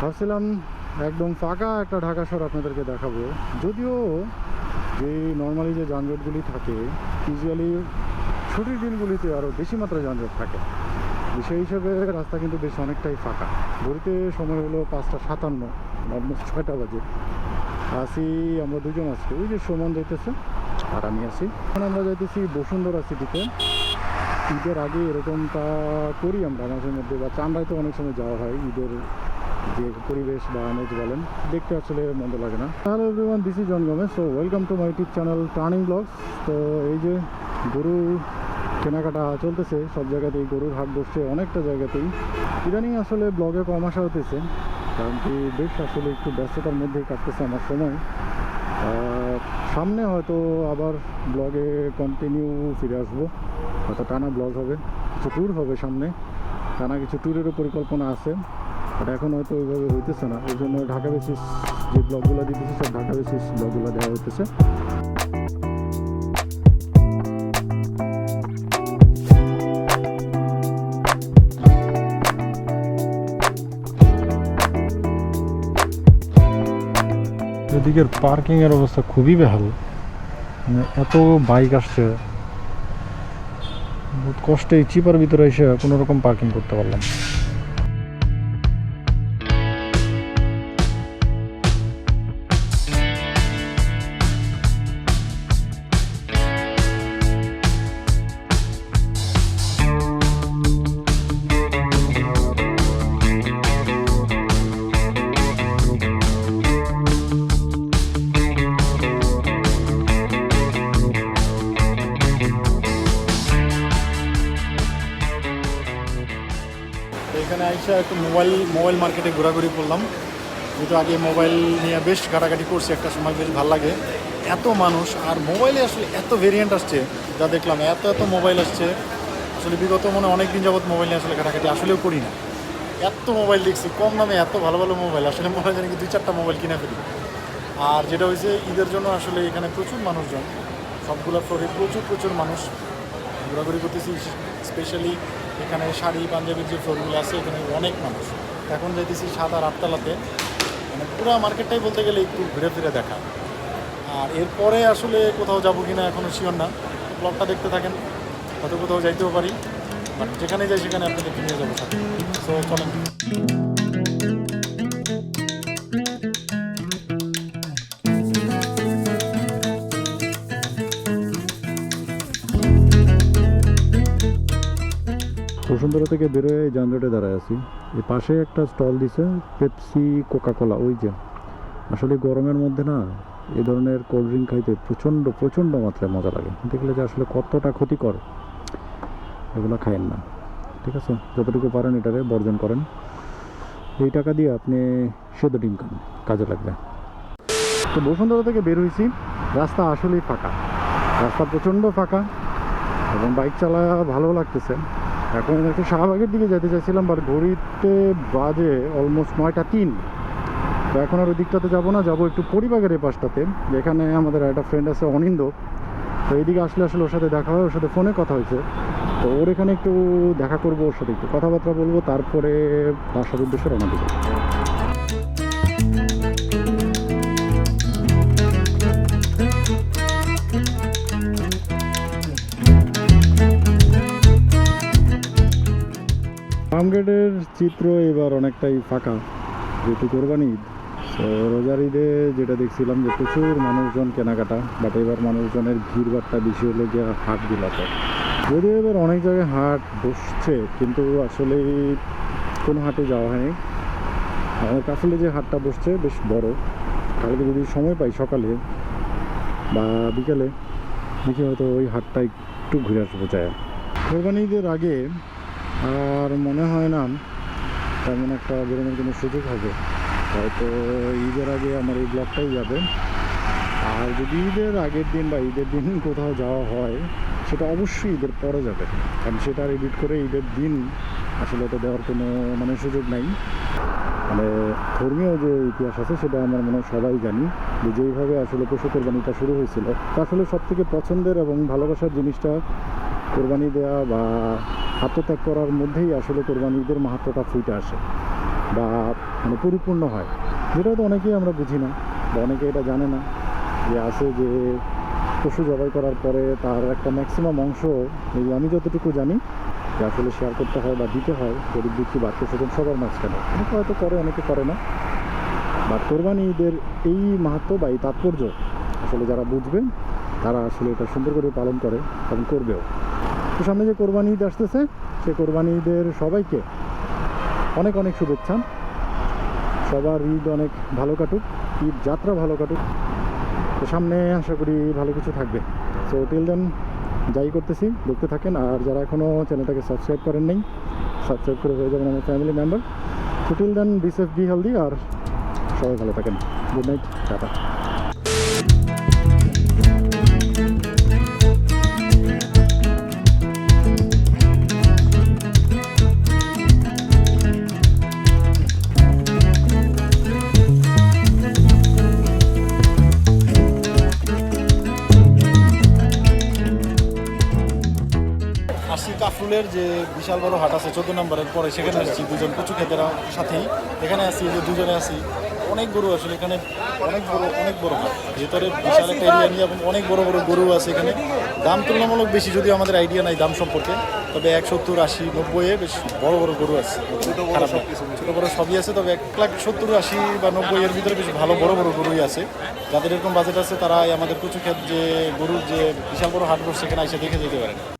ভাবছিলাম একদম ফাঁকা একটা ঢাকা শহর আপনাদেরকে দেখাবো। যদিও যে নর্মালি যে যানজটগুলি থাকে ইউজুয়ালি ছুটির দিনগুলিতে আরও বেশি মাত্রায় যানজট থাকে। সেই হিসেবে রাস্তা কিন্তু বেশ অনেকটাই ফাঁকা। ঘড়িতে সময় হলো পাঁচটা সাতান্ন অলমোস্ট ছয়টা বাজে। আসি আমরা দুজন আছি ওই যে সুমন যাইতেছে, আর আমি আছি। এখন আমরা যাইতেছি বসুন্ধরা সিটিতে। ঈদের আগে এরকমটা করি আমরা মাঝে মধ্যে, বা চান্দায় তো অনেক সময় যাওয়া হয় ঈদের যে পরিবেশ বা আমেজ বলেন, দেখতে আসলে মন্দ লাগে না। Hello everyone this is John so welcome to my YouTube channel turning vlogs তো, এই যে গরু কেনাকাটা চলতেছে, সব জায়গাতেই গরুর হাট বসছে, অনেকটা জায়গাতেই। ইদানিং আসলে ব্লগে কম আসা হতেছে, কারণ কি বেশ আসলে একটু ব্যস্ততার মধ্যেই কাটতেছে আমার সময়। সামনে হয়তো আবার ব্লগে কন্টিনিউ ফিরে আসব। হয়তো টানা ব্লগ হবে, কিছু ট্যুর হবে সামনে। টানা কিছু ট্যুরেরও পরিকল্পনা আছে। বাট এখন হয়তো ওইভাবে হইতেছে না। ওই জন্য ঢাকা বেসিস যে ব্লগগুলো দিতেছে, সব ঢাকা বেসিস ব্লগগুলো দেওয়া হইতেছে। এদিকের পার্কিংয়ের অবস্থা খুবই বেহাল। মানে এত বাইক আসছে। বহুত কষ্টে চিপার ভিতরে এসে কোনো রকম পার্কিং করতে পারলাম এখানে আইসা একটু মোবাইল মোবাইল মার্কেটে ঘোরাঘুরি করলাম। যেহেতু আগে মোবাইল নিয়ে বেশ ঘাটাঘাটি করছি, একটা সময় বেশ ভালো লাগে। এত মানুষ, আর মোবাইলে আসলে এত ভেরিয়েন্ট আসছে, যা দেখলাম, এত এত মোবাইল আসছে। আসলে বিগত মনে অনেক দিন যাবত মোবাইল নিয়ে আসলে ঘাটাঘাটি আসলেও করি না। এত মোবাইল দেখছি, কম দামে এত ভালো ভালো মোবাইল। আসলে হয় জানি দুই চারটা মোবাইল কিনে ফেলি। আর যেটা হয়েছে, ঈদের জন্য আসলে এখানে প্রচুর মানুষজন। সবগুলো ফ্লোরে প্রচুর প্রচুর মানুষ ঘোরাঘুরি করতেছি স্পেশালি এখানে শাড়ি, পাঞ্জাবির যে ফ্লোরগুলো আছে, এখানে অনেক মানুষ। এখন যাইতেছি সাত আর আটতলাতে। মানে পুরো মার্কেটটাই বলতে গেলে একটু ঘুরে ফিরে দেখা। আর এরপরে আসলে কোথাও যাব কি না এখনও শিওর না। ব্লগটা দেখতে থাকেন, হয়তো কোথাও যাইতেও পারি। বাট যেখানে যাই সেখানে আপনাদেরকে নিয়ে যাব। সো চলেন। বসুন্ধরা থেকে বেরোয় যানজটে দাঁড়ায় আছি। এই পাশে একটা স্টল দিছে, পেপসি, কোকাকোলা, ওই যে। আসলে গরমের মধ্যে না এই ধরনের কোল্ড ড্রিঙ্ক খাইতে প্রচণ্ড প্রচণ্ড মাত্রায় মজা লাগে। দেখলে যে আসলে কতটা ক্ষতিকর, এগুলো খায়েন না। ঠিক আছে? যতটুকু পারেন এটারে বর্জন করেন। এই টাকা দিয়ে আপনি সেদ্ধ ডিম খান, কাজে লাগবে। তো বসুন্ধরা থেকে বের হয়েছি রাস্তা আসলেই ফাঁকা। রাস্তা প্রচণ্ড ফাঁকা এবং বাইক চালা ভালো লাগতেছে। এখন একটু শাহবাগের দিকে যেতে চাইছিলাম বাট ঘড়িতে বাজে অলমোস্ট নয়টা তিন। তো এখন আর ওই দিকটাতে যাব না, যাব একটু পরিবাগের এই পাশটাতে, যেখানে আমাদের একটা ফ্রেন্ড আছে অনিন্দ তো এইদিকে আসলে আসলে ওর সাথে দেখা হয়, ওর সাথে ফোনে কথা হয়েছে। তো ওর এখানে একটু দেখা করব ওর সাথে একটু কথাবার্তা বলব, তারপরে বাসার উদ্দেশ্যে রওনা দেবো। চিত্র এবার অনেকটাই ফাঁকা। যেহেতু কোরবানি ঈদ, তো রোজার ঈদে যেটা দেখছিলাম যে প্রচুর মানুষজন কেনাকাটা বাট এবার মানুষজনের ভিড় ভাড়টা বেশি হলো গিয়ে হাটগুলোতে যদিও এবার অনেক জায়গায় হাট বসছে, কিন্তু আসলে কোনো হাটে যাওয়া হয়নি। আমাদের কাফলে যে হাটটা বসছে বেশ বড়। কালকে যদি সময় পাই সকালে বা বিকালে, দেখি হয়তো ওই হাটটা একটু ঘুরে আসব যায়। কোরবানি ঈদের আগে আর মনে হয় না, তেমন একটা বেরোনোর কোনো সুযোগ হবে। হয়তো ঈদের আগে আমার এই ব্লগটাই যাবে। আর যদি ঈদের আগের দিন বা ঈদের দিন কোথাও যাওয়া হয়, সেটা অবশ্যই ঈদের পরে যাবে। কারণ সেটা আর এডিট করে ঈদের দিন আসলে তো দেওয়ার কোনো মানে সুযোগ নাই। মানে ধর্মীয় যে ইতিহাস আছে, সেটা আমার মনে সবাই জানি যে যেইভাবে আসলে পশু কোরবানিটা শুরু হয়েছিল, তা আসলে সব থেকে পছন্দের এবং ভালোবাসার জিনিসটা কোরবানি দেওয়া বা আত্মত্যাগ করার মধ্যেই আসলে কোরবানি ঈদের মাহাত্মটা ফুটে আসে বা মানে পরিপূর্ণ হয়। যেটা তো অনেকেই আমরা বুঝি না বা অনেকে এটা জানে না যে আছে যে পশু জবাই করার পরে তার একটা ম্যাক্সিমাম অংশ আমি যতটুকু জানি যে আসলে শেয়ার করতে হয় বা দিতে হয়, গরিব দুঃখী বাচ্চা স্বজন সবার মাঝখানে। অনেকে হয়তো করে, অনেকে করে না। বা কোরবানি ঈদের এই মাহাত্ম বা এই তাৎপর্য আসলে যারা বুঝবেন, তারা আসলে এটা সুন্দর করে পালন করে এবং করবেও। তো সামনে যে কোরবানি ঈদ আসতেছে, সে কোরবানি ঈদের সবাইকে অনেক অনেক শুভেচ্ছা। সবার ঈদ অনেক ভালো কাটুক, ঈদ যাত্রা ভালো কাটুক। তো সামনে আশা করি ভালো কিছু থাকবে। সো টিল দেন যাই করতেছি, দেখতে থাকেন। আর যারা এখনও চ্যানেলটাকে সাবস্ক্রাইব করেন নাই সাবস্ক্রাইব করে হয়ে যাবেন আমার ফ্যামিলি মেম্বার তো till then be safe be healthy আর সবাই ভালো থাকেন। Good night tata. আসছি যে বিশাল বড় হাট আছে চোদ্দ নম্বরের পরে সেখানে আসছি দুজন কচু খেতেরা সাথেই। এখানে আসি যে দুজনে আসি অনেক গরু আসলে এখানে অনেক বড় অনেক বড় হাট। ভেতরে বিশাল একটা এরিয়া নিয়ে এবং অনেক বড় বড় গরু আছে এখানে। দাম তুলনামূলক বেশি যদিও আমাদের আইডিয়া নাই দাম সম্পর্কে তবে এক সত্তর আশি নব্বইয়ে বেশ বড় বড় গরু আছে। খারাপ না। বড় সবই আছে তবে এক লাখ সত্তর আশি বা নব্বই এর ভিতরে বেশ ভালো বড় বড় গরুই আছে। যাদের এরকম বাজেট আছে তারা আমাদের কচু ক্ষেত যে গরুর যে বিশাল বড় হাট সেখানে এসে দেখে যেতে পারেন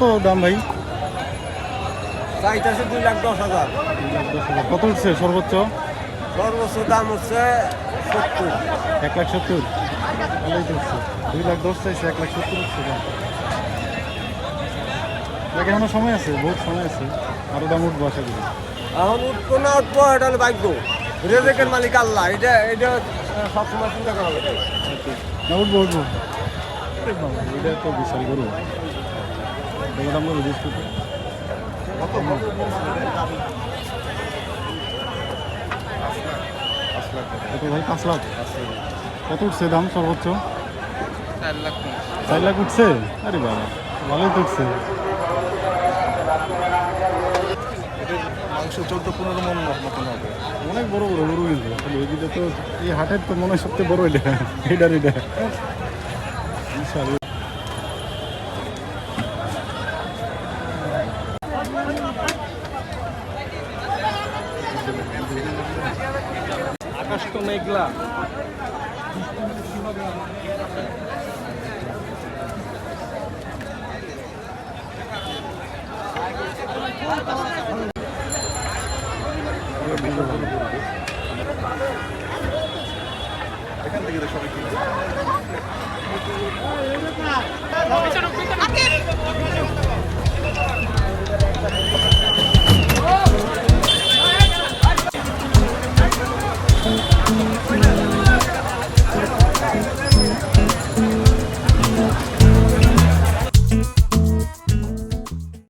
কত দাম ভাই? চাইতেছে দুই লাখ দশ হাজার। কত উঠছে সর্বোচ্চ? সর্বোচ্চ দাম হচ্ছে সত্তর। এক লাখ সত্তর? ভালোই তো দুই লাখ দশ চাইছে এক লাখ সত্তর উঠছে দাম। এখনও সময় আছে বহুত সময় আছে। আরও দাম উঠবো আশা করি। এখন উঠবো না উঠবো এটা হলো ভাগ্য। রেজেকের মালিক আল্লাহ এটা এটা সবসময় চিন্তা করা লাগে। না উঠবো উঠবো। এটা তো বিশাল গরু কত উঠছে দাম সর্বোচ্চ? চার লাখ উঠছে? আরে বাবা, ভালোই উঠছে। চোদ্দ পনেরো অনেক বড় বড় গরু কিন্তু তো এই হাটের তো মনে হয় সবচেয়ে বড় এটা এটার এটা বিশাল আকাশ তো মেঘলা।